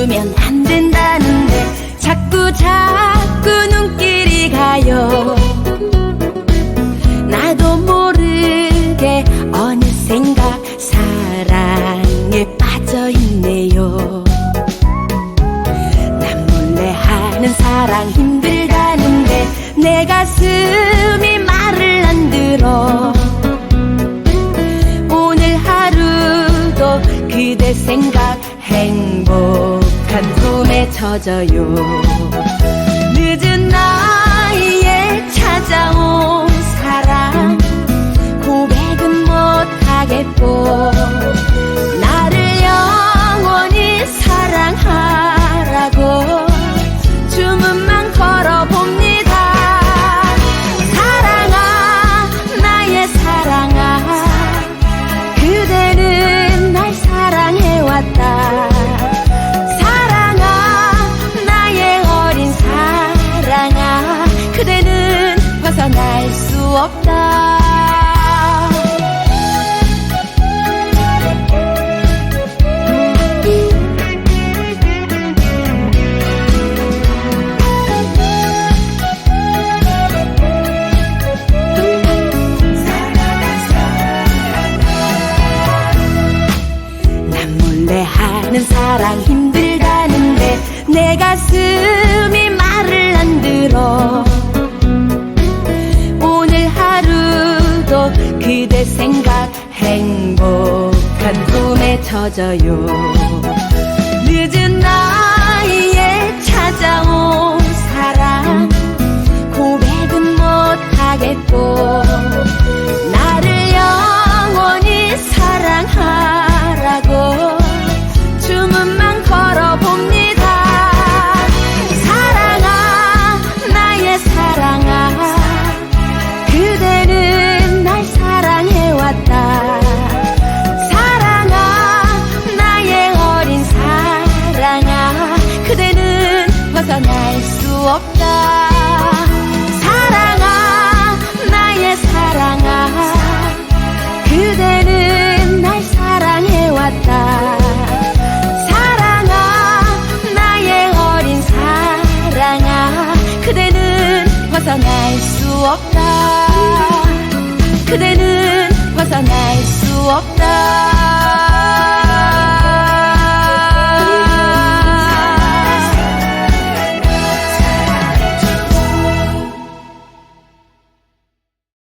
주면 안 된다는데 자꾸 자꾸 눈길이 가요 내 가슴이 말을 안 들어. 오늘 하루도 그대 생각 행복한 꿈에 젖어요 하는 사랑 힘들다는데 내 가슴이 말을 안 들어. 오늘 하루도 그대 생각 행복한 꿈에 젖어요. 늦은 나이에 찾아온 사랑 고백은 못하겠고 벗어날 수 없다. 사랑아 나의 사랑아. 그대는 날 사랑해왔다. 사랑아 나의 어린 사랑아. 그대는 벗어날 수 없다. 그대는 벗어날 수 없다